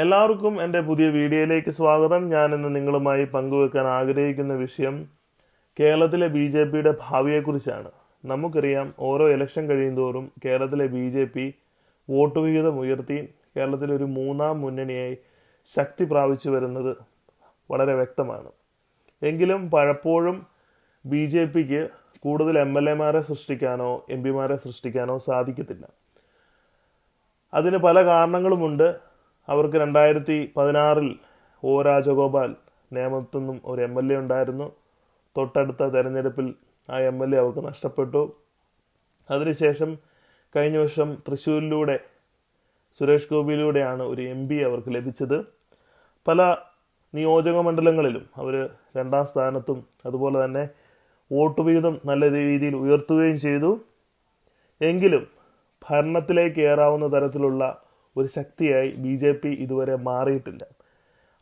എല്ലാവർക്കും എന്റെ പുതിയ വീഡിയോയിലേക്ക് സ്വാഗതം. ഞാൻ ഇന്ന് നിങ്ങളുമായി പങ്കുവെക്കാൻ ആഗ്രഹിക്കുന്ന വിഷയം കേരളത്തിലെ ബി ജെ പിയുടെ ഭാവിയെക്കുറിച്ചാണ്. നമുക്കറിയാം ഓരോ ഇലക്ഷൻ കഴിയുന്തോറും കേരളത്തിലെ ബി ജെ പി വോട്ട് വിഹിതം ഉയർത്തി കേരളത്തിലെ ഒരു മൂന്നാം മുന്നണിയായി ശക്തി പ്രാപിച്ചു വരുന്നത് വളരെ വ്യക്തമാണ്. എങ്കിലും പലപ്പോഴും ബി ജെ പിക്ക് കൂടുതൽ എം എൽ എമാരെ സൃഷ്ടിക്കാനോ എം പിമാരെ സൃഷ്ടിക്കാനോ സാധിക്കത്തില്ല. അതിന് പല കാരണങ്ങളുമുണ്ട്. അവർക്ക് രണ്ടായിരത്തി പതിനാറിൽ ഒ രാജഗോപാൽ നേമത്തു നിന്നും ഒരു എം എൽ എ ഉണ്ടായിരുന്നു. തൊട്ടടുത്ത തെരഞ്ഞെടുപ്പിൽ ആ എം എൽ എ അവർക്ക് നഷ്ടപ്പെട്ടു. അതിനുശേഷം കഴിഞ്ഞ വർഷം തൃശ്ശൂരിലൂടെ സുരേഷ് ഗോപിയിലൂടെയാണ് ഒരു എം പി അവർക്ക് ലഭിച്ചത്. പല നിയോജക മണ്ഡലങ്ങളിലും അവർ രണ്ടാം സ്ഥാനത്തും അതുപോലെ തന്നെ വോട്ട് വിഹിതം നല്ല രീതിയിൽ ഉയർത്തുകയും ചെയ്തു. എങ്കിലും ഭരണത്തിലേക്ക് ഏറാവുന്ന തരത്തിലുള്ള ഒരു ശക്തിയായി ബി ജെ പി ഇതുവരെ മാറിയിട്ടില്ല.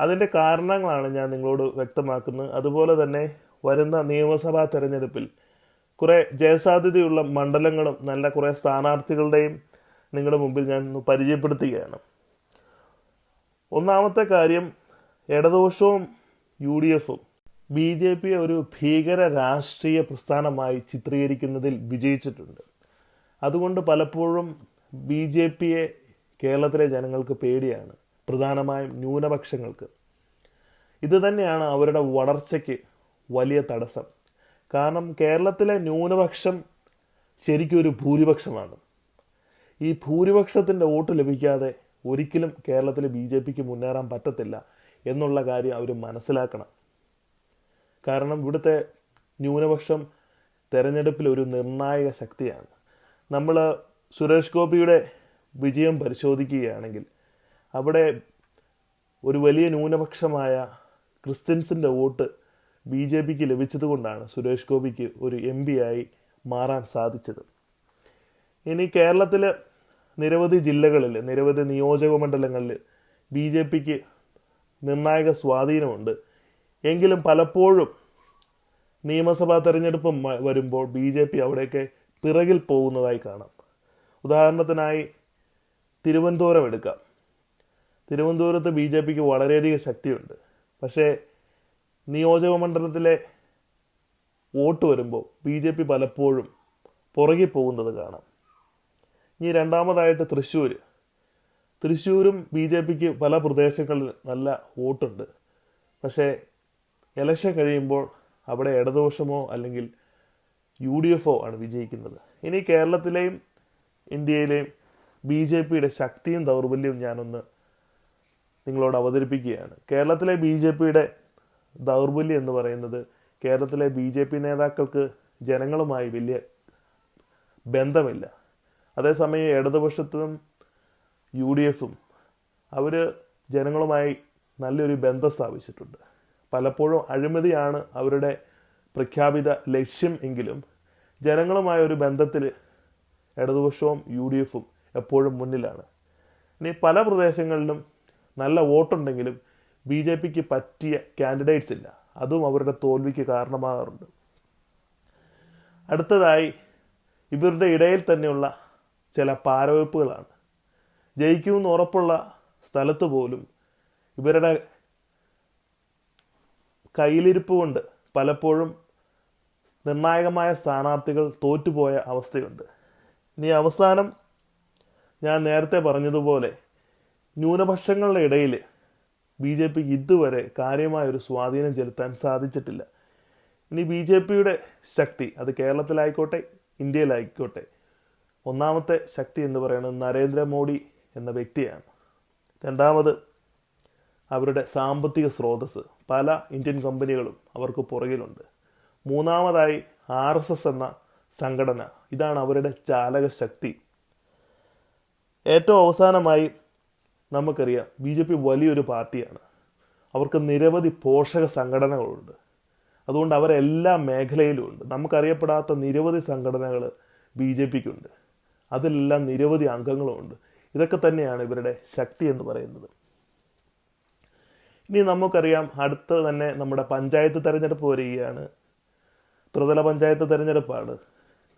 അതിന്റെ കാരണങ്ങളാണ് ഞാൻ നിങ്ങളോട് വ്യക്തമാക്കുന്നത്. അതുപോലെ തന്നെ വരുന്ന നിയമസഭാ തെരഞ്ഞെടുപ്പിൽ കുറേ ജയസാധ്യതയുള്ള മണ്ഡലങ്ങളും നല്ല കുറേ സ്ഥാനാർത്ഥികളുടെയും നിങ്ങളുടെ മുമ്പിൽ ഞാൻ പരിചയപ്പെടുത്തുകയാണ്. ഒന്നാമത്തെ കാര്യം ഇടതുപക്ഷവും യു ഡി എഫും ബി ജെ പിയെ ഒരു ഭീകര രാഷ്ട്രീയ പ്രസ്ഥാനമായി ചിത്രീകരിക്കുന്നതിൽ വിജയിച്ചിട്ടുണ്ട്. അതുകൊണ്ട് പലപ്പോഴും ബി ജെ പിയെ കേരളത്തിലെ ജനങ്ങൾക്ക് പേടിയാണ്. പ്രധാനമായും ന്യൂനപക്ഷങ്ങൾക്ക്. ഇത് തന്നെയാണ് അവരുടെ വളർച്ചയ്ക്ക് വലിയ തടസ്സം. കാരണം കേരളത്തിലെ ന്യൂനപക്ഷം ശരിക്കും ഒരു ഭൂരിപക്ഷമാണ്. ഈ ഭൂരിപക്ഷത്തിന്റെ വോട്ട് ലഭിക്കാതെ ഒരിക്കലും കേരളത്തിലെ ബി ജെ പിക്ക് മുന്നേറാൻ പറ്റത്തില്ല എന്നുള്ള കാര്യം അവർ മനസ്സിലാക്കണം. കാരണം ഇവിടുത്തെ ന്യൂനപക്ഷം തെരഞ്ഞെടുപ്പിൽ ഒരു നിർണായക ശക്തിയാണ്. നമ്മൾ സുരേഷ് ഗോപിയുടെ വിജയം പരിശോധിക്കുകയാണെങ്കിൽ അവിടെ ഒരു വലിയ ന്യൂനപക്ഷമായ ക്രിസ്ത്യൻസിന്റെ വോട്ട് ബി ജെ പിക്ക് ലഭിച്ചതുകൊണ്ടാണ് സുരേഷ് ഗോപിക്ക് ഒരു എം ആയി മാറാൻ സാധിച്ചത്. ഇനി കേരളത്തിൽ നിരവധി ജില്ലകളിൽ നിരവധി നിയോജക മണ്ഡലങ്ങളിൽ ബി ജെ പിക്ക് നിർണായക സ്വാധീനമുണ്ട്. എങ്കിലും പലപ്പോഴും നിയമസഭാ തെരഞ്ഞെടുപ്പ് വരുമ്പോൾ ബി ജെ പി അവിടെയൊക്കെ പിറകിൽ പോകുന്നതായി കാണാം. ഉദാഹരണത്തിനായി തിരുവനന്തപുരം എടുക്കാം. തിരുവനന്തപുരത്ത് ബി ജെ പിക്ക് വളരെയധികം ശക്തിയുണ്ട്. പക്ഷേ നിയോജക മണ്ഡലത്തിലെ വോട്ട് വരുമ്പോൾ ബി ജെ പി പലപ്പോഴും പുറകെ പോകുന്നത് കാണാം. ഇനി രണ്ടാമതായിട്ട് തൃശ്ശൂർ തൃശ്ശൂരും ബി ജെ പിക്ക് പല പ്രദേശങ്ങളിൽ നല്ല വോട്ടുണ്ട്. പക്ഷേ ഇലക്ഷൻ കഴിയുമ്പോൾ അവിടെ ഇടതുപക്ഷമോ അല്ലെങ്കിൽ യു ഡി എഫോ ആണ് വിജയിക്കുന്നത്. ഇനി കേരളത്തിലെയും ഇന്ത്യയിലെയും ബി ജെ പിയുടെ ശക്തിയും ദൗർബല്യവും ഞാനൊന്ന് നിങ്ങളോട് അവതരിപ്പിക്കുകയാണ്. കേരളത്തിലെ ബി ജെ പിയുടെ ദൗർബല്യം എന്ന് പറയുന്നത് കേരളത്തിലെ ബി ജെ പി നേതാക്കൾക്ക് ജനങ്ങളുമായി വലിയ ബന്ധമില്ല. അതേസമയം ഇടതുപക്ഷത്തും യു ഡി എഫും അവർ ജനങ്ങളുമായി നല്ലൊരു ബന്ധം സ്ഥാപിച്ചിട്ടുണ്ട്. പലപ്പോഴും അഴിമതിയാണ് അവരുടെ പ്രഖ്യാപിത ലക്ഷ്യം എങ്കിലും ജനങ്ങളുമായ ഒരു ബന്ധത്തിൽ ഇടതുപക്ഷവും യു ഡി എഫും എപ്പോഴും മുന്നിലാണ്. ഇനി പല പ്രദേശങ്ങളിലും നല്ല വോട്ടുണ്ടെങ്കിലും ബി ജെ പിക്ക് പറ്റിയ കാൻഡിഡേറ്റ്സ് ഇല്ല. അതും അവരുടെ തോൽവിക്ക് കാരണമാകാറുണ്ട്. അടുത്തതായി ഇവരുടെ ഇടയിൽ തന്നെയുള്ള ചില പാരവെപ്പുകളാണ്. ജയിക്കുമെന്ന് ഉറപ്പുള്ള സ്ഥലത്ത് പോലും ഇവരുടെ കയ്യിലിരിപ്പ് കൊണ്ട് പലപ്പോഴും നിർണായകമായ സ്ഥാനാർത്ഥികൾ തോറ്റുപോയ അവസ്ഥയുണ്ട്. ഇനി അവസാനം ഞാൻ നേരത്തെ പറഞ്ഞതുപോലെ ന്യൂനപക്ഷങ്ങളുടെ ഇടയിൽ ബി ജെ പിക്ക് ഇതുവരെ കാര്യമായൊരു സ്വാധീനം ചെലുത്താൻ സാധിച്ചിട്ടില്ല. ഇനി ബി ജെ പിയുടെ ശക്തി അത് കേരളത്തിലായിക്കോട്ടെ ഇന്ത്യയിലായിക്കോട്ടെ ഒന്നാമത്തെ ശക്തി എന്ന് പറയുന്നത് നരേന്ദ്രമോദി എന്ന വ്യക്തിയാണ്. രണ്ടാമത് അവരുടെ സാമ്പത്തിക സ്രോതസ് പല ഇന്ത്യൻ കമ്പനികളും അവർക്ക് പുറകിലുണ്ട്. മൂന്നാമതായി ആർ എന്ന സംഘടന. ഇതാണ് അവരുടെ ചാലക ശക്തി ഏറ്റവും അവസാനമായി നമുക്കറിയാം ബി ജെ പി വലിയൊരു പാർട്ടിയാണ്. അവർക്ക് നിരവധി പോഷക സംഘടനകളുണ്ട്. അതുകൊണ്ട് അവരെല്ലാ മേഖലയിലും ഉണ്ട് നമുക്കറിയപ്പെടാത്ത നിരവധി സംഘടനകൾ ബി ജെ പിക്കുണ്ട്. അതിലെല്ലാം നിരവധി അംഗങ്ങളുമുണ്ട്. ഇതൊക്കെ തന്നെയാണ് ഇവരുടെ ശക്തി എന്ന് പറയുന്നത്. ഇനി നമുക്കറിയാം അടുത്ത് തന്നെ നമ്മുടെ പഞ്ചായത്ത് തെരഞ്ഞെടുപ്പ് വരികയാണ്. ത്രിതല പഞ്ചായത്ത് തെരഞ്ഞെടുപ്പാണ്.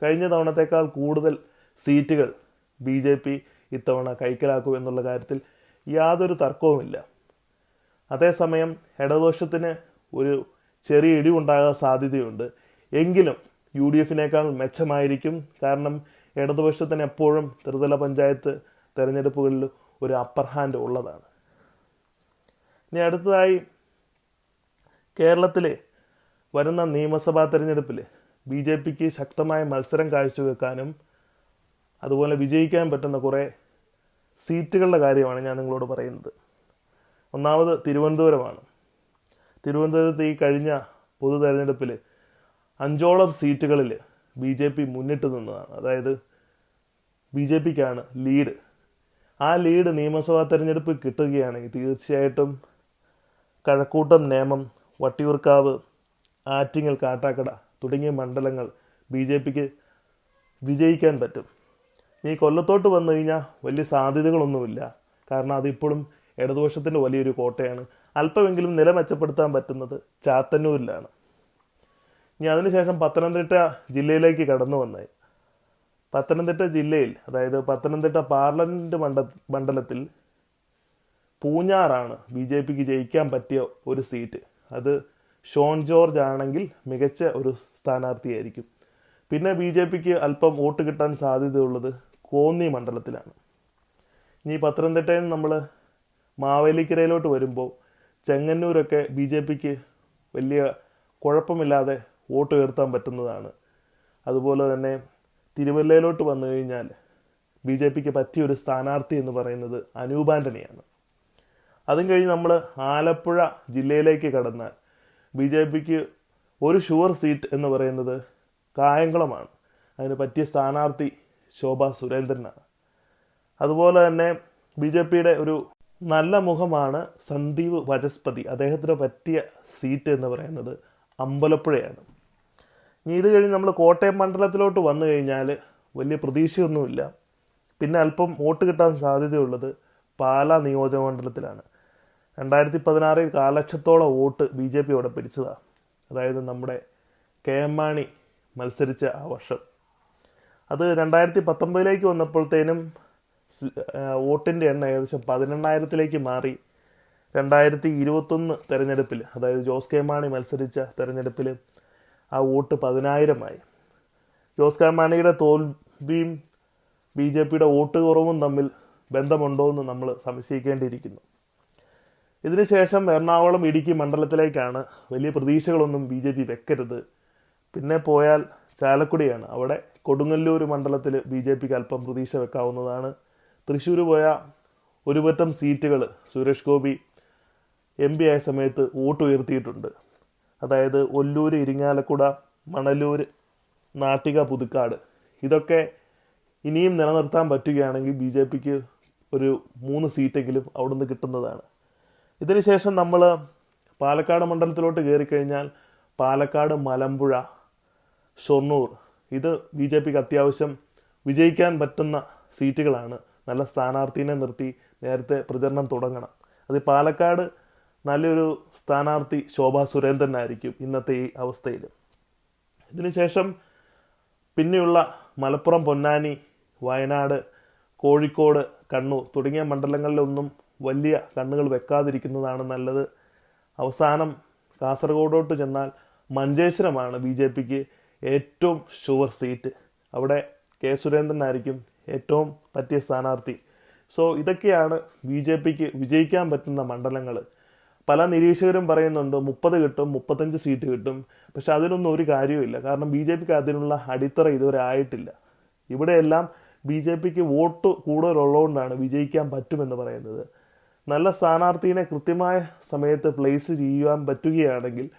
കഴിഞ്ഞ തവണത്തേക്കാൾ കൂടുതൽ സീറ്റുകൾ ബി ജെ പി ഇത്തവണ കൈക്കലാക്കൂ എന്നുള്ള കാര്യത്തിൽ യാതൊരു തർക്കവുമില്ല. അതേസമയം ഇടതുപക്ഷത്തിന് ഒരു ചെറിയ ഇടിവുണ്ടാകാൻ സാധ്യതയുണ്ട്. എങ്കിലും യു ഡി എഫിനേക്കാൾ മെച്ചമായിരിക്കും. കാരണം ഇടതുപക്ഷത്തിന് എപ്പോഴും ത്രിതല പഞ്ചായത്ത് തെരഞ്ഞെടുപ്പുകളിൽ ഒരു അപ്പർ ഹാൻഡ് ഉള്ളതാണ്. ഇനി അടുത്തതായി കേരളത്തിലെ വരുന്ന നിയമസഭാ തെരഞ്ഞെടുപ്പിൽ ബി ജെ പിക്ക് ശക്തമായ മത്സരം കാഴ്ചവെക്കാനും അതുപോലെ വിജയിക്കാൻ പറ്റുന്ന കുറേ സീറ്റുകളുടെ കാര്യമാണ് ഞാൻ നിങ്ങളോട് പറയുന്നത്. ഒന്നാമത് തിരുവനന്തപുരമാണ്. തിരുവനന്തപുരത്ത് ഈ കഴിഞ്ഞ പൊതു തെരഞ്ഞെടുപ്പിൽ അഞ്ചോളം സീറ്റുകളിൽ ബി ജെ പി മുന്നിട്ട് നിന്നതാണ്. അതായത് ബി ജെ പിക്കാണ് ലീഡ്. ആ ലീഡ് നിയമസഭാ തെരഞ്ഞെടുപ്പ് കിട്ടുകയാണെങ്കിൽ തീർച്ചയായിട്ടും കഴക്കൂട്ടം നേമം വട്ടിയൂർക്കാവ് ആറ്റിങ്ങൽ കാട്ടാക്കട തുടങ്ങിയ മണ്ഡലങ്ങൾ ബി ജെ പിക്ക് വിജയിക്കാൻ പറ്റും. ഈ കൊല്ലത്തോട്ട് വന്നു കഴിഞ്ഞാൽ വലിയ സാധ്യതകളൊന്നുമില്ല. കാരണം അതിപ്പോഴും ഇടതുപക്ഷത്തിന്റെ വലിയൊരു കോട്ടയാണ്. അല്പമെങ്കിലും നില മെച്ചപ്പെടുത്താൻ പറ്റുന്നത് ചാത്തന്നൂരിലാണ്. ഇനി അതിനുശേഷം പത്തനംതിട്ട ജില്ലയിലേക്ക് കടന്നു വന്നത് പത്തനംതിട്ട ജില്ലയിൽ അതായത് പത്തനംതിട്ട പാർലമെന്റ് മണ്ഡ മണ്ഡലത്തിൽ പൂഞ്ഞാറാണ് ബി ജെ പിക്ക് ജയിക്കാൻ പറ്റിയ ഒരു സീറ്റ്. അത് ഷോൺ ജോർജ് ആണെങ്കിൽ മികച്ച ഒരു സ്ഥാനാർത്ഥിയായിരിക്കും. പിന്നെ ബി ജെ പിക്ക് അല്പം വോട്ട് കിട്ടാൻ സാധ്യതയുള്ളത് കോന്നി മണ്ഡലത്തിലാണ്. ഇനി പത്തനംതിട്ടയിൽ നിന്ന് നമ്മൾ മാവേലിക്കരയിലോട്ട് വരുമ്പോൾ ചെങ്ങന്നൂരൊക്കെ ബി ജെ പിക്ക് വലിയ കുഴപ്പമില്ലാതെ വോട്ട് ഉയർത്താൻ പറ്റുന്നതാണ്. അതുപോലെ തന്നെ തിരുവല്ലയിലോട്ട് വന്നു കഴിഞ്ഞാൽ ബി ജെ പിക്ക് പറ്റിയൊരു സ്ഥാനാർത്ഥി എന്ന് പറയുന്നത് അനൂപ് അതും കഴിഞ്ഞ് നമ്മൾ ആലപ്പുഴ ജില്ലയിലേക്ക് കടന്നാൽ ബി ജെ പിക്ക് ഒരു ഷുവർ സീറ്റ് എന്ന് പറയുന്നത് കായംകുളമാണ്. അതിന് പറ്റിയ സ്ഥാനാർത്ഥി ശോഭ സുരേന്ദ്രനാണ്. അതുപോലെ തന്നെ ബി ജെ പിയുടെ ഒരു നല്ല മുഖമാണ് സന്ദീപ് വചസ്പതി. അദ്ദേഹത്തിന് പറ്റിയ സീറ്റ് എന്ന് പറയുന്നത് അമ്പലപ്പുഴയാണ്. ഇനി ഇത് കഴിഞ്ഞ് നമ്മൾ കോട്ടയം മണ്ഡലത്തിലോട്ട് വന്നു കഴിഞ്ഞാൽ വലിയ പ്രതീക്ഷയൊന്നുമില്ല. പിന്നെ അല്പം വോട്ട് കിട്ടാൻ സാധ്യതയുള്ളത് പാലാ നിയോജക മണ്ഡലത്തിലാണ്. രണ്ടായിരത്തി പതിനാറിൽ കാലക്ഷത്തോളം വോട്ട് ബി ജെ പി അവിടെ പിടിച്ചതാണ് അതായത് നമ്മുടെ കെ എം മാണി മത്സരിച്ച ആ വർഷം. അത് രണ്ടായിരത്തി പത്തൊമ്പതിലേക്ക് വന്നപ്പോഴത്തേനും വോട്ടിന്റെ എണ്ണം ഏകദേശം പതിനെണ്ണായിരത്തിലേക്ക് മാറി. രണ്ടായിരത്തി ഇരുപത്തൊന്ന് തെരഞ്ഞെടുപ്പിൽ അതായത് ജോസ് കെ മാണി മത്സരിച്ച തെരഞ്ഞെടുപ്പിൽ ആ വോട്ട് പതിനായിരമായി. ജോസ് കെ മാണിയുടെ തോൽവിയും ബി ജെ പിയുടെ വോട്ട് കുറവും തമ്മിൽ ബന്ധമുണ്ടോ എന്ന് നമ്മൾ സംശയിക്കേണ്ടിയിരിക്കുന്നു. ഇതിനുശേഷം എറണാകുളം ഇടുക്കി മണ്ഡലത്തിലേക്കാണ് വലിയ പ്രതീക്ഷകളൊന്നും ബി ജെ പി വെക്കരുത്. പിന്നെ പോയാൽ ചാലക്കുടിയാണ്. അവിടെ കൊടുങ്ങല്ലൂർ മണ്ഡലത്തിൽ ബി ജെ പിക്ക് അല്പം പ്രതീക്ഷ വെക്കാവുന്നതാണ്. തൃശ്ശൂർ പോയ ഒരുപറ്റം സീറ്റുകൾ സുരേഷ് ഗോപി എം പി ആയ സമയത്ത് വോട്ട് ഉയർത്തിയിട്ടുണ്ട് അതായത് ഒല്ലൂർ ഇരിങ്ങാലക്കുട മണലൂർ നാട്ടിക പുതുക്കാട്. ഇതൊക്കെ ഇനിയും നിലനിർത്താൻ പറ്റുകയാണെങ്കിൽ ബി ജെ പിക്ക് ഒരു മൂന്ന് സീറ്റെങ്കിലും അവിടുന്ന് കിട്ടുന്നതാണ്. ഇതിനുശേഷം നമ്മൾ പാലക്കാട് മണ്ഡലത്തിലോട്ട് കയറിക്കഴിഞ്ഞാൽ പാലക്കാട് മലമ്പുഴ ഷൊർണൂർ ഇത് ബി ജെ പിക്ക് അത്യാവശ്യം വിജയിക്കാൻ പറ്റുന്ന സീറ്റുകളാണ്. നല്ല സ്ഥാനാർത്ഥീനെ നിർത്തി നേരത്തെ പ്രചരണം തുടങ്ങണം. അത് പാലക്കാട് നല്ലൊരു സ്ഥാനാർത്ഥി ശോഭ സുരേന്ദ്രനായിരിക്കും ഇന്നത്തെ ഈ അവസ്ഥയിൽ ഇതിനുശേഷം പിന്നെയുള്ള മലപ്പുറം പൊന്നാനി വയനാട് കോഴിക്കോട് കണ്ണൂർ തുടങ്ങിയ മണ്ഡലങ്ങളിലൊന്നും വലിയ കണ്ണുകൾ വെക്കാതിരിക്കുന്നതാണ് നല്ലത്. അവസാനം കാസർഗോഡോട്ട് ചെന്നാൽ മഞ്ചേശ്വരമാണ് ബി ജെ പിക്ക് ഏറ്റവും ഷുവർ സീറ്റ് അവിടെ കെ സുരേന്ദ്രനായിരിക്കും ഏറ്റവും പറ്റിയ സ്ഥാനാർത്ഥി. സോ ഇതൊക്കെയാണ് ബി ജെ പിക്ക് വിജയിക്കാൻ പറ്റുന്ന മണ്ഡലങ്ങൾ പല നിരീക്ഷകരും പറയുന്നുണ്ട് മുപ്പത് കിട്ടും മുപ്പത്തഞ്ച് സീറ്റ് കിട്ടും. പക്ഷെ അതിനൊന്നും ഒരു കാര്യവുമില്ല. കാരണം ബി ജെ പിക്ക് അതിനുള്ള അടിത്തറ ഇതുവരെ ആയിട്ടില്ല. ഇവിടെയെല്ലാം ബി ജെ പിക്ക് വോട്ട് കൂടുതലുള്ളതുകൊണ്ടാണ് വിജയിക്കാൻ പറ്റുമെന്ന് പറയുന്നത്. നല്ല സ്ഥാനാർത്ഥിയെ കൃത്യമായ സമയത്ത് പ്ലേസ് ചെയ്യുവാൻ പറ്റുകയാണെങ്കിൽ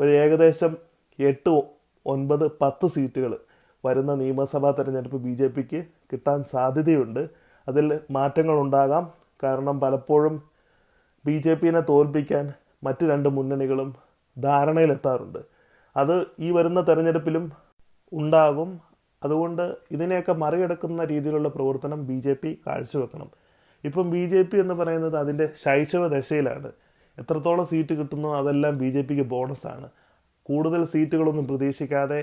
ഒരു ഏകദേശം എട്ട് ഒൻപത് പത്ത് സീറ്റുകൾ വരുന്ന നിയമസഭാ തെരഞ്ഞെടുപ്പ് ബി ജെ പിക്ക് കിട്ടാൻ സാധ്യതയുണ്ട്. അതിൽ മാറ്റങ്ങളുണ്ടാകാം. കാരണം പലപ്പോഴും ബി ജെ പിനെ തോൽപ്പിക്കാൻ മറ്റ് രണ്ട് മുന്നണികളും ധാരണയിലെത്താറുണ്ട്. അത് ഈ വരുന്ന തെരഞ്ഞെടുപ്പിലും ഉണ്ടാകും. അതുകൊണ്ട് ഇതിനെയൊക്കെ മറികടക്കുന്ന രീതിയിലുള്ള പ്രവർത്തനം ബി ജെ പി കാഴ്ചവെക്കണം. ഇപ്പം ബി ജെ പി എന്ന് പറയുന്നത് അതിന്റെ ശൈശവ ദശയിലാണ്. എത്രത്തോളം സീറ്റ് കിട്ടുന്നോ അതെല്ലാം ബി ജെ പിക്ക് ബോണസാണ്. കൂടുതൽ സീറ്റുകളൊന്നും പ്രതീക്ഷിക്കാതെ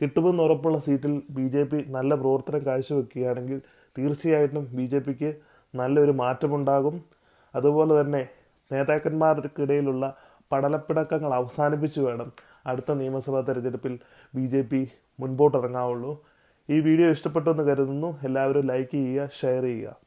കിട്ടുമെന്ന് ഉറപ്പുള്ള സീറ്റിൽ ബി ജെ പി നല്ല പ്രവർത്തനം കാഴ്ചവെക്കുകയാണെങ്കിൽ തീർച്ചയായിട്ടും ബി ജെ പിക്ക് നല്ലൊരു മാറ്റമുണ്ടാകും. അതുപോലെ തന്നെ നേതാക്കന്മാർക്കിടയിലുള്ള പടലപ്പിണക്കങ്ങൾ അവസാനിപ്പിച്ചു വേണം അടുത്ത നിയമസഭാ തെരഞ്ഞെടുപ്പിൽ ബി ജെ പി മുൻപോട്ടിറങ്ങാവുള്ളൂ. ഈ വീഡിയോ ഇഷ്ടപ്പെട്ടെന്ന് കരുതുന്നു. എല്ലാവരും ലൈക്ക് ചെയ്യുക ഷെയർ ചെയ്യുക.